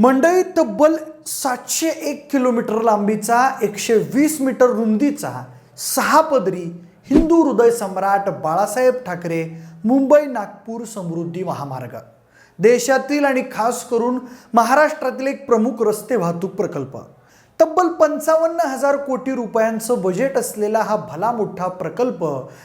मंडई तब्बल सातशे एक किलोमीटर लांबीचा एकशे वीस मीटर रुंदीचा सहा पदरी हिंदू हृदय सम्राट बाळासाहेब ठाकरे मुंबई नागपूर समृद्धी महामार्ग. देशातील आणि खास करून महाराष्ट्रातील एक प्रमुख रस्ते वाहतूक प्रकल्प. तब्बल पंचावन्न हजार कोटी रुपयांचं बजेट असलेला हा भला मोठा प्रकल्प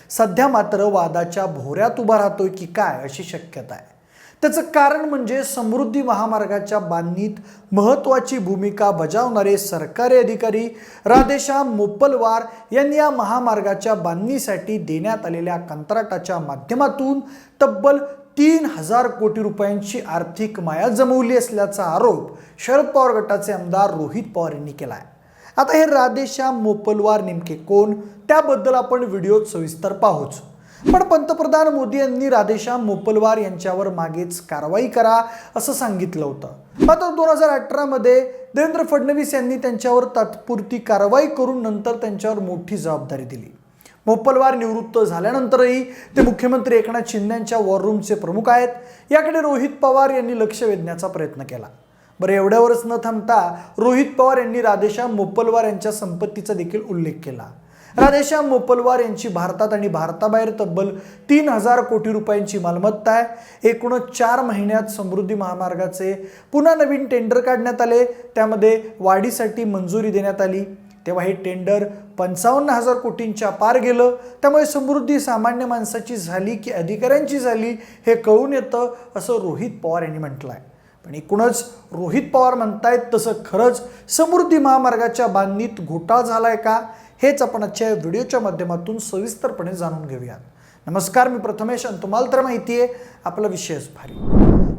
सध्या मात्र वादाच्या भोवऱ्यात उभा राहतोय की काय अशी शक्यता आहे. त्याचं कारण म्हणजे समृद्धी महामार्गाच्या बांधणीत महत्त्वाची भूमिका बजावणारे सरकारी अधिकारी राधेश्याम मोपलवार यांनी या महामार्गाच्या बांधणीसाठी देण्यात आलेल्या कंत्राटाच्या माध्यमातून तब्बल तीन हजार कोटी रुपयांची आर्थिक माया जमवली असल्याचा आरोप शरद पवार गटाचे आमदार रोहित पवार यांनी केला आहे आता हे राधेश्याम मोपलवार नेमके कोण? त्याबद्दल आपण व्हिडिओत सविस्तर पाहूच. पण पंतप्रधान मोदी यांनी राधेश्याम मोपलवार यांच्यावर मागेच कारवाई करा असं सांगितलं होतं. मात्र दोन हजार अठरामध्ये देवेंद्र फडणवीस यांनी त्यांच्यावर तात्पुरती कारवाई करून नंतर त्यांच्यावर मोठी जबाबदारी दिली. मोपलवार निवृत्त झाल्यानंतरही ते मुख्यमंत्री एकनाथ शिंदेच्या वॉररूमचे प्रमुख आहेत. याकडे रोहित पवार यांनी लक्ष वेधण्याचा प्रयत्न केला. बरं एवढ्यावरच न थांबता रोहित पवार यांनी राधेश्याम मोपलवार यांच्या संपत्तीचा देखील उल्लेख केला. राधेश्याम मोपलवार यांची भारतात आणि भारताबाहेर तब्बल तीन हजार कोटी रुपयांची मालमत्ता आहे. एकूणच चार महिन्यात समृद्धी महामार्गाचे पुन्हा नवीन टेंडर काढण्यात आले. त्यामध्ये वाढीसाठी मंजुरी देण्यात आली. तेव्हा हे टेंडर पंचावन्न हजार कोटींच्या पार गेलं. त्यामुळे समृद्धी सामान्य माणसाची झाली की अधिकाऱ्यांची झाली हे कळून येतं असं रोहित पवार यांनी म्हटलं आहे पण एकूणच रोहित पवार म्हणतायत तसं खरंच समृद्धी महामार्गाच्या बांधणीत घोटाळा झाला आहे का? हेच आपण आजच्या व्हिडिओच्या माध्यमातून सविस्तरपणे जाणून घेऊयात. नमस्कार मी प्रथमेश आणि तुम्हाला तर माहिती आहे आपला विषयच भारी.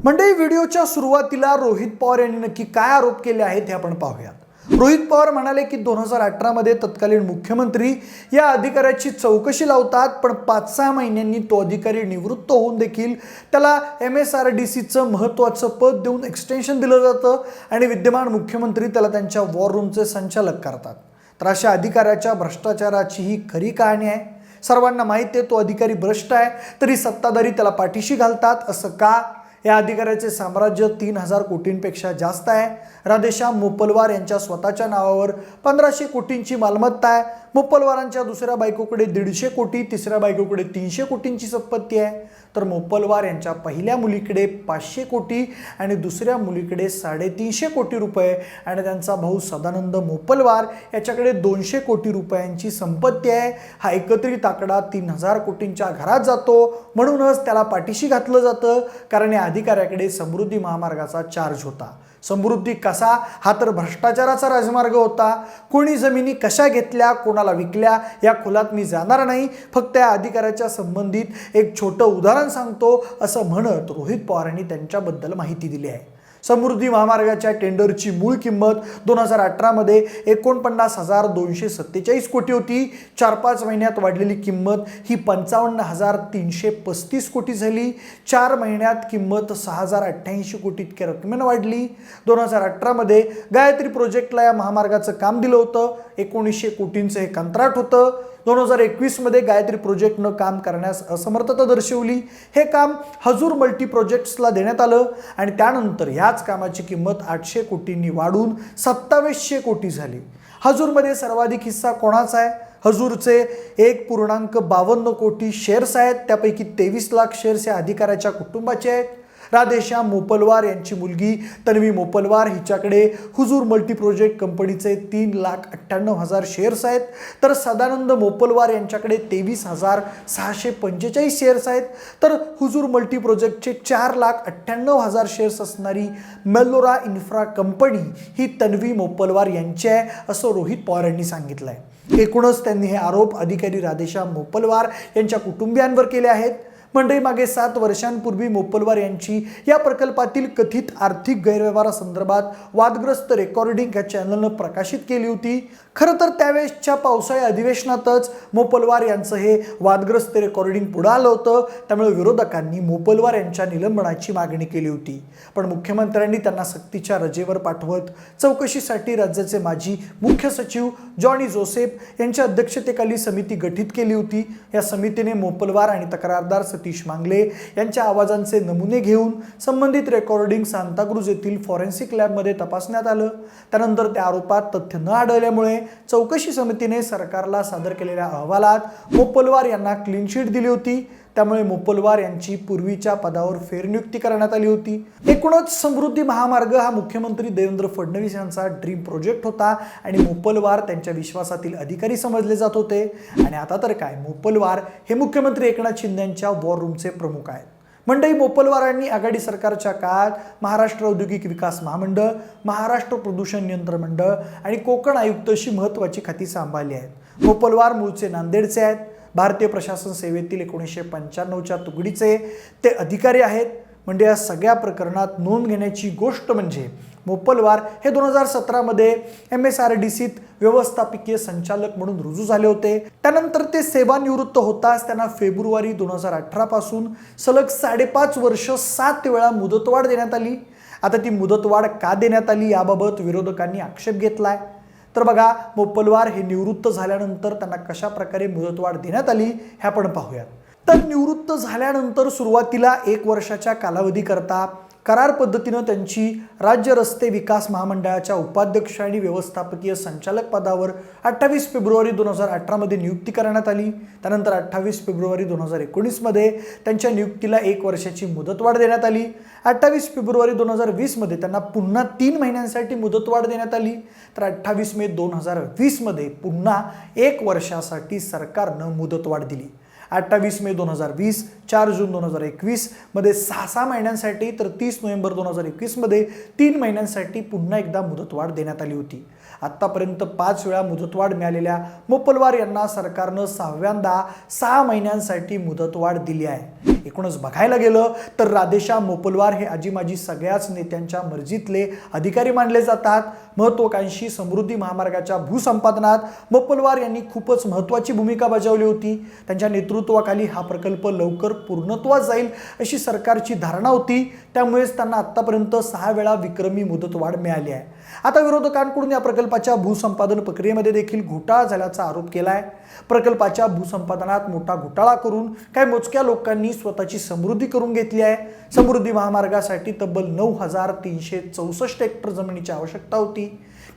म्हणजे व्हिडिओच्या सुरुवातीला रोहित पवार यांनी नक्की काय आरोप केले आहेत हे आपण पाहूयात. रोहित पवार म्हणाले की दोन हजार अठरामध्ये तत्कालीन मुख्यमंत्री या अधिकाऱ्याची चौकशी लावतात पण पाच सहा महिन्यांनी तो अधिकारी निवृत्त होऊन देखील त्याला एम एस आर डी सीचं महत्त्वाचं पद देऊन एक्सटेन्शन दिलं जातं आणि विद्यमान मुख्यमंत्री त्याला त्यांच्या वॉर रूमचे संचालक करतात. तर अशा अधिकाऱ्याच्या भ्रष्टाचाराची ही खरी कहाणी आहे. सर्वांना माहिती आहे तो अधिकारी भ्रष्ट आहे तरी सत्ताधारी त्याला पाठीशी घालतात असं का? या अधिकाऱ्याचे साम्राज्य तीन हजार कोटींपेक्षा जास्त आहे. राधेश्याम मोपलवार यांच्या स्वतःच्या नावावर पंधराशे कोटींची मालमत्ता आहे. मोप्पलवारांच्या दुसऱ्या बायकोकडे दीडशे कोटी तिसऱ्या बायकोकडे तीनशे कोटींची संपत्ती आहे. तर मोपलवार यांच्या पहिल्या मुलीकडे पाचशे कोटी आणि दुसऱ्या मुलीकडे साडेतीनशे कोटी रुपये आणि त्यांचा भाऊ सदानंद मोपलवार याच्याकडे दोनशे कोटी रुपयांची संपत्ती आहे. हा एकत्रित आकडा तीन हजार कोटींच्या घरात जातो. म्हणूनच त्याला पाठीशी घातलं जातं कारण या अधिकाऱ्याकडे समृद्धी महामार्गाचा चार्ज होता. समृद्धी कसा? हा तर भ्रष्टाचाराचा राजमार्ग होता. कोणी जमिनी कशा घेतल्या कोणाला विकल्या या खोलात मी जाणार नाही. फक्त या अधिकाऱ्याच्या संबंधित एक छोटं उदाहरण सांगतो असं म्हणत रोहित पवारांनी त्यांच्याबद्दल माहिती दिली आहे. समृद्धी महामार्गाच्या टेंडरची मूळ किंमत दोन हजार अठरामध्ये एकोणपन्नास हजार दोनशे सत्तेचाळीस कोटी होती. चार पाच महिन्यात वाढलेली किंमत ही पंचावन्न हजार तीनशे पस्तीस कोटी झाली. चार महिन्यात किंमत सहा हजार अठ्ठ्याऐंशी कोटी इतक्या रकमेनं वाढली. दोन हजार अठरामध्ये गायत्री प्रोजेक्टला या महामार्गाचं काम दिलं होतं. एकोणीसशे कोटींचं हे कंत्राट होतं. दोन हजार एकवीसमध्ये गायत्री प्रोजेक्टनं काम करण्यास असमर्थता दर्शवली. हे काम हजूर मल्टी प्रोजेक्ट्सला देण्यात आलं आणि त्यानंतर ह्याच कामाची किंमत आठशे कोटींनी वाढून सत्तावीसशे कोटी झाली. हजूरमध्ये सर्वाधिक हिस्सा कोणाचा आहे? हजूरचे एक पूर्णांक बावन्न कोटी शेअर्स आहेत. त्यापैकी तेवीस लाख शेअर्स या अधिकाऱ्याच्या कुटुंबाचे आहेत. राधेश्याम मोपलवार यांची मुलगी तन्वी मोपलवार हिच्याकडे हुजूर मल्टी प्रोजेक्ट कंपनीचे तीन लाख अठ्ठ्याण्णव हजार शेअर्स आहेत. तर सदानंद मोपलवार यांच्याकडे तेवीस हजार सहाशे पंचेचाळीस शेअर्स आहेत. तर हुजूर मल्टी प्रोजेक्टचे चार लाख अठ्ठ्याण्णव हजार शेअर्स असणारी मेलोरा इन्फ्रा कंपनी ही तन्वी मोपलवार यांची आहे असं रोहित पवार यांनी सांगितलं आहे एकूणच त्यांनी हे आरोप अधिकारी राधेश्याम मोपलवार यांच्या कुटुंबियांवर केले आहेत. मंडळी मागे सात वर्षांपूर्वी मोपलवार यांची या प्रकल्पातील कथित आर्थिक गैरव्यवहारासंदर्भात वादग्रस्त रेकॉर्डिंग या चॅनलनं प्रकाशित केली होती. खरं तर त्यावेळेसच्या पावसाळी अधिवेशनातच मोपलवार यांचं हे वादग्रस्त रेकॉर्डिंग पुढं आलं होतं. त्यामुळे विरोधकांनी मोपलवार यांच्या निलंबनाची मागणी केली होती. पण मुख्यमंत्र्यांनी त्यांना सक्तीच्या रजेवर पाठवत चौकशीसाठी राज्याचे माजी मुख्य सचिव जॉनी जोसेफ यांच्या अध्यक्षतेखाली समिती गठीत केली होती. या समितीने मोपलवार आणि तक्रारदार सतीश मांगले यांच्या आवाजांचे नमुने घेऊन संबंधित रेकॉर्डिंग सांताक्रूज येथील फॉरेन्सिक लॅबमध्ये तपासण्यात आलं. त्यानंतर त्या आरोपात तथ्य न आढळल्यामुळे चौकशी समितीने सरकारला सादर केलेल्या अहवालात मोपलवार यांना क्लीन शीट दिली होती. त्यामुळे मोपलवार यांची पूर्वीच्या पदावर फेरनियुक्ती करण्यात आली होती. एकूणच समृद्धी महामार्ग हा मुख्यमंत्री देवेंद्र फडणवीस यांचा ड्रीम प्रोजेक्ट होता आणि मोपलवार त्यांच्या विश्वासातील अधिकारी समजले जात होते. आणि आता तर काय मोपलवार हे मुख्यमंत्री एकनाथ शिंद्यांच्या वॉर रूमचे प्रमुख आहेत. मंडई मोपलवारांनी आघाडी सरकारच्या काळात महाराष्ट्र औद्योगिक विकास महामंडळ महाराष्ट्र प्रदूषण नियंत्रण मंडळ आणि कोकण आयुक्त अशी महत्त्वाची खाती सांभाळली आहेत. मोपलवार मूळचे नांदेडचे आहेत. भारतीय प्रशासन सेवेतील एकोणीसशे पंच्याण्णवच्या तुकडीचे ते अधिकारी आहेत. म्हणजे या सगळ्या प्रकरणात नोंद घेण्याची गोष्ट म्हणजे मोपलवार हे दोन हजार सतरामध्ये एम एस आर डी सीत व्यवस्थापकीय संचालक म्हणून रुजू झाले होते. त्यानंतर ते सेवानिवृत्त होताच त्यांना फेब्रुवारी दोन हजार अठरापासून सलग साडेपाच वर्ष सात वेळा मुदतवाढ देण्यात आली. आता ती मुदतवाढ का देण्यात आली याबाबत विरोधकांनी आक्षेप घेतला आहे तर बघा मोपलवार हे निवृत्त झाल्यानंतर त्यांना कशा प्रकारे मुदतवाढ देण्यात आली हे आपण पाहूयात. तर निवृत्त झाल्यानंतर सुरुवातीला एक वर्षाच्या कालावधीकरता करार पद्धतीनं त्यांची राज्य रस्ते विकास महामंडळाच्या उपाध्यक्ष आणि व्यवस्थापकीय संचालक पदावर अठ्ठावीस फेब्रुवारी दोन हजार अठरामध्ये नियुक्ती करण्यात आली. त्यानंतर अठ्ठावीस फेब्रुवारी दोन हजार एकोणीसमध्ये त्यांच्या नियुक्तीला एक वर्षाची मुदतवाढ देण्यात आली. अठ्ठावीस फेब्रुवारी दोन हजार वीसमध्ये त्यांना पुन्हा तीन महिन्यांसाठी मुदतवाढ देण्यात आली. तर अठ्ठावीस मे दोन हजार वीसमध्ये पुन्हा एक वर्षासाठी सरकारनं मुदतवाढ दिली. अठ्ठावीस मे दोन हजार वीस चार जून दोन हजार एकवीसमध्ये सहा सहा महिन्यांसाठी तर तीस नोव्हेंबर दोन हजार एकवीसमध्ये तीन महिन्यांसाठी पुन्हा एकदा मुदतवाढ देण्यात आली होती. आत्तापर्यंत पाच वेळा मुदतवाढ मिळालेल्या मोपलवार यांना सरकारनं सहाव्यांदा सहा महिन्यांसाठी मुदतवाढ दिली आहे. एकूणच बघायला गेलं तर राधेशा मोपलवार हे आजी माजी सगळ्याच नेत्यांच्या मर्जीतले अधिकारी मानले जातात. महत्वाकांक्षी समृद्धी महामार्गाच्या भूसंपादनात मोपलवार यांनी खूपच महत्त्वाची भूमिका बजावली होती. त्यांच्या नेतृत्वाखाली हा प्रकल्प लवकर पूर्णत्वात जाईल अशी सरकारची धारणा होती. त्यामुळेच त्यांना आत्तापर्यंत सहा वेळा विक्रमी मुदतवाढ मिळाली आहे. आता विरोधकांकडून या प्रकल्पाच्या भूसंपादन प्रक्रियेमध्ये देखील घोटाळा झाल्याचा आरोप केला आहे प्रकल्पाच्या भूसंपादनात मोठा घोटाळा करून काही मोजक्या लोकांनी स्वतःची समृद्धी करून घेतली आहे. समृद्धी महामार्गासाठी तब्बल नऊ हजार तीनशे चौसष्ट हेक्टर जमिनीची आवश्यकता होती.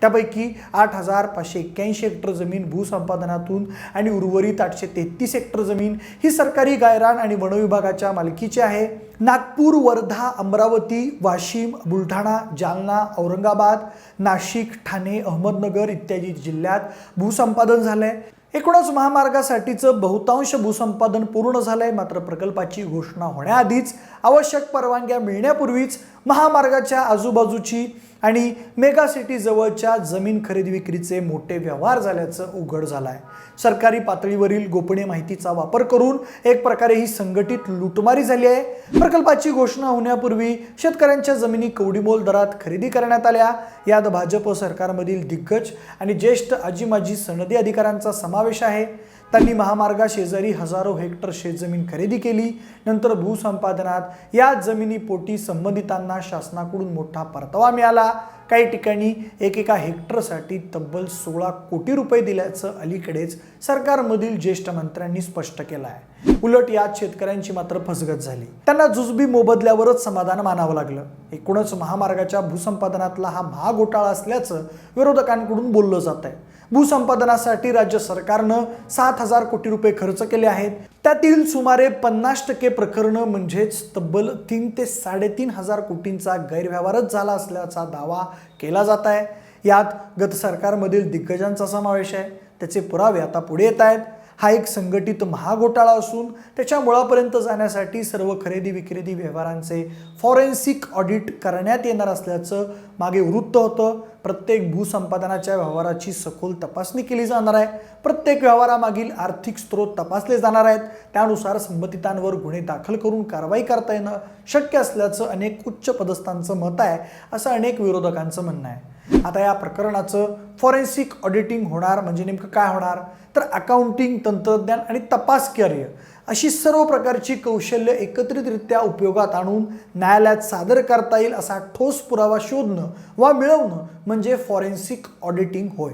त्यापैकी आठ हजार पाचशे एक्क्याऐंशी हेक्टर जमीन भूसंपादनातून आणि उर्वरित आठशे तेहतीस हेक्टर जमीन ही सरकारी गायरान आणि वनविभागाच्या मालकीची आहे. नागपूर वर्धा अमरावती वाशिम बुलढाणा जालना औरंगाबाद नाशिक ठाणे अहमदनगर इत्यादी जिल्ह्यात भूसंपादन झालंय. एकूणच महामार्गासाठीचं बहुतांश भूसंपादन पूर्ण झालं आहे मात्र प्रकल्पाची घोषणा होण्याआधीच आवश्यक परवानग्या मिळण्यापूर्वीच महामार्गाच्या आजूबाजूची आणि मेगा सिटी जवळच्या जमीन खरेदी विक्रीचे मोठे व्यवहार झाल्याचं उघड झालं आहे सरकारी पातळीवरील गोपनीय माहितीचा वापर करून एक प्रकारे ही संघटित लुटमारी झाली आहे. प्रकल्पाची घोषणा होण्यापूर्वी शेतकऱ्यांच्या जमिनी कवडीमोल दरात खरेदी करण्यात आल्या. यात भाजप सरकारमधील दिग्गज आणि ज्येष्ठ आजी माजी सनदी अधिकाऱ्यांचा समावेश आहे. त्यांनी महामार्गा शेजारी हजारो हेक्टर शेतजमीन खरेदी केली नंतर भूसंपादनात या जमिनीपोटी संबंधितांना शासनाकडून मोठा परतावा मिळाला. काही ठिकाणी एकेका हेक्टरसाठी तब्बल सोळा कोटी रुपये दिल्याचं अलीकडेच सरकारमधील ज्येष्ठ मंत्र्यांनी स्पष्ट केलं आहे उलट यात शेतकऱ्यांची मात्र फसगत झाली. त्यांना जुजबी मोबदल्यावरच समाधान मानावं लागलं. एकूणच महामार्गाच्या भूसंपादनातला हा महाघोटाळा असल्याचं विरोधकांकडून बोललं जात आहे भूसंपादनासाठी राज्य सरकारनं सात हजार कोटी रुपये खर्च केले आहेत. त्यातील सुमारे पन्नास टक्के प्रकरणं म्हणजेच तब्बल तीन ते साडेतीन हजार कोटींचा गैरव्यवहारच झाला असल्याचा दावा केला जात आहे. यात गत सरकारमधील दिग्गजांचा समावेश आहे. त्याचे पुरावे आता पुढे येत आहेत. हा एक संघटित महाघोटाळा असून त्याच्या मुळापर्यंत जाण्यासाठी सर्व खरेदी विक्रेदी व्यवहारांचे फॉरेन्सिक ऑडिट करण्यात येणार असल्याचं मागे वृत्त होतं. प्रत्येक भूसंपादनाच्या व्यवहाराची सखोल तपासणी केली जाणार आहे. प्रत्येक व्यवहारामागील आर्थिक स्रोत तपासले जाणार आहेत. त्यानुसार संबंधितांवर गुन्हे दाखल करून कारवाई करता येणं शक्य असल्याचं अनेक उच्च पदस्थांचं मत आहे असं अनेक विरोधकांचं म्हणणं आहे. आता या प्रकरणाचं फॉरेन्सिक ऑडिटिंग होणार म्हणजे नेमकं काय होणार? तर अकाउंटिंग तंत्रज्ञान आणि तपास कार्य अशी सर्व प्रकारची कौशल्य एकत्रितरित्या उपयोगात आणून न्यायालयात सादर करता येईल असा ठोस पुरावा शोधणं वा मिळवणं म्हणजे फॉरेन्सिक ऑडिटिंग होय.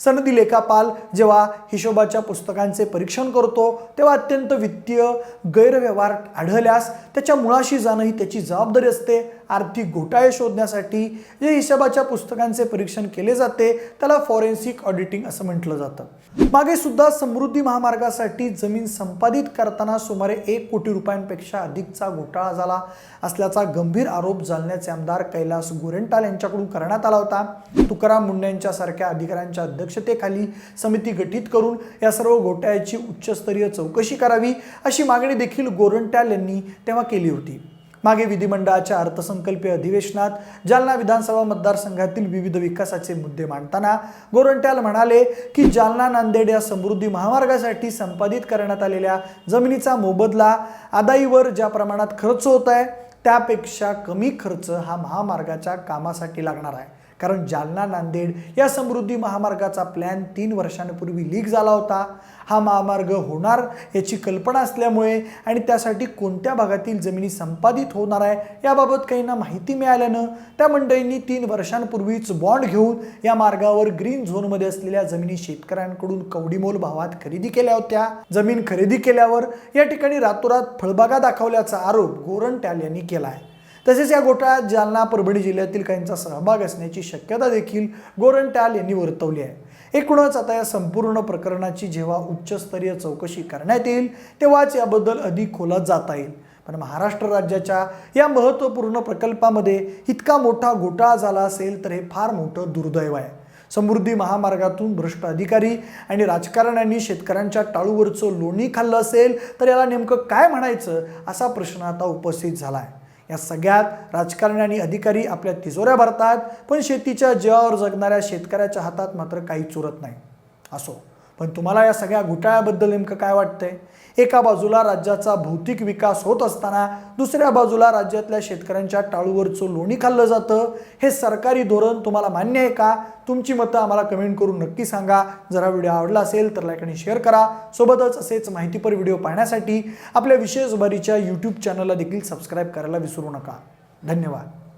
सनदी लेखापाल जेव्हा हिशोबाच्या पुस्तकांचे परीक्षण करतो तेव्हा अत्यंत वित्तीय गैरव्यवहार आढळल्यास त्याच्या मुळाशी जाणं ही त्याची जबाबदारी असते. आर्थिक घोटाळे शोधण्यासाठी जे हिशोबाच्या पुस्तकांचे परीक्षण केले जाते त्याला फॉरेन्सिक ऑडिटिंग असं म्हटलं जातं. मागे सुद्धा समृद्धी महामार्गासाठी जमीन संपादित करताना सुमारे एक कोटी रुपयांपेक्षा अधिकचा घोटाळा झाला असल्याचा गंभीर आरोप जालन्याचे आमदार कैलास गोरेंटाल यांच्याकडून करण्यात आला होता. तुकाराम मुंडे यांच्यासारख्या अधिकाऱ्यांच्या अध्यक्षतेखाली समिती गठीत करून या सर्व घोटाळ्याची उच्चस्तरीय चौकशी करावी अशी मागणी देखील गोरंट्याल यांनी तेव्हा केली होती. मागे विधिमंडळाच्या अर्थसंकल्पीय अधिवेशनात जालना विधानसभा मतदारसंघातील विविध विकासाचे मुद्दे मांडताना गोरंट्याल म्हणाले की जालना नांदेड या समृद्धी महामार्गासाठी संपादित करण्यात आलेल्या जमिनीचा मोबदला आदाईवर ज्या प्रमाणात खर्च होत आहे त्यापेक्षा कमी खर्च हा महामार्गाच्या कामासाठी लागणार आहे. कारण जालना नांदेड या समृद्धी महामार्गाचा प्लॅन तीन वर्षांपूर्वी लीक झाला होता. हा महामार्ग होणार याची कल्पना असल्यामुळे आणि त्यासाठी कोणत्या भागातील जमिनी संपादित होणार आहे याबाबत काहींना माहिती मिळाल्यानं त्या मंडळींनी तीन वर्षांपूर्वीच बॉन्ड घेऊन या मार्गावर ग्रीन झोनमध्ये असलेल्या जमिनी शेतकऱ्यांकडून कवडीमोल भावात खरेदी केल्या होत्या. जमीन खरेदी केल्यावर या ठिकाणी रातोरात फळबागा दाखवल्याचा आरोप गोरंट्याल यांनी केला आहे तसेच या घोटाळ्यात जालना परभणी जिल्ह्यातील काहींचा सहभाग असण्याची शक्यता देखील गोरंट्याल यांनी वर्तवली आहे. एकूणच आता या संपूर्ण प्रकरणाची जेव्हा उच्चस्तरीय चौकशी करण्यात येईल तेव्हाच याबद्दल अधिक खोलात जाता येईल. पण महाराष्ट्र राज्याच्या या महत्त्वपूर्ण प्रकल्पामध्ये इतका मोठा घोटाळा झाला असेल तर हे फार मोठं दुर्दैव आहे. समृद्धी महामार्गातून भ्रष्ट अधिकारी आणि राजकारण्यांनी शेतकऱ्यांच्या टाळूवरचं लोणी खाल्लं असेल तर याला नेमकं काय म्हणायचं असा प्रश्न आता उपस्थित झाला आहे. या सगळ्यात राजकारणी आणि अधिकारी आपल्या तिजोऱ्या भरतात पण शेतीच्या जीवावर जगणाऱ्या शेतकऱ्याच्या हातात मात्र काही चुरत नाही. असो. पण तुम्हाला या सगळ्या घोटाळ्याबद्दल नेमकं काय वाटतंय? एका बाजूला राज्याचा भौतिक विकास होत असताना दुसऱ्या बाजूला राज्यातल्या शेतकऱ्यांच्या टाळूवरचं लोणी खाल्लं जातं हे सरकारी धोरण तुम्हाला मान्य आहे का? तुमची मतं आम्हाला कमेंट करून नक्की सांगा. जरा व्हिडिओ आवडला असेल तर लाईक आणि शेअर करा. सोबतच असेच माहितीपर व्हिडिओ पाहण्यासाठी आपल्या विशेष भरीच्या यूट्यूब चॅनलला देखील सबस्क्राईब करायला विसरू नका. धन्यवाद.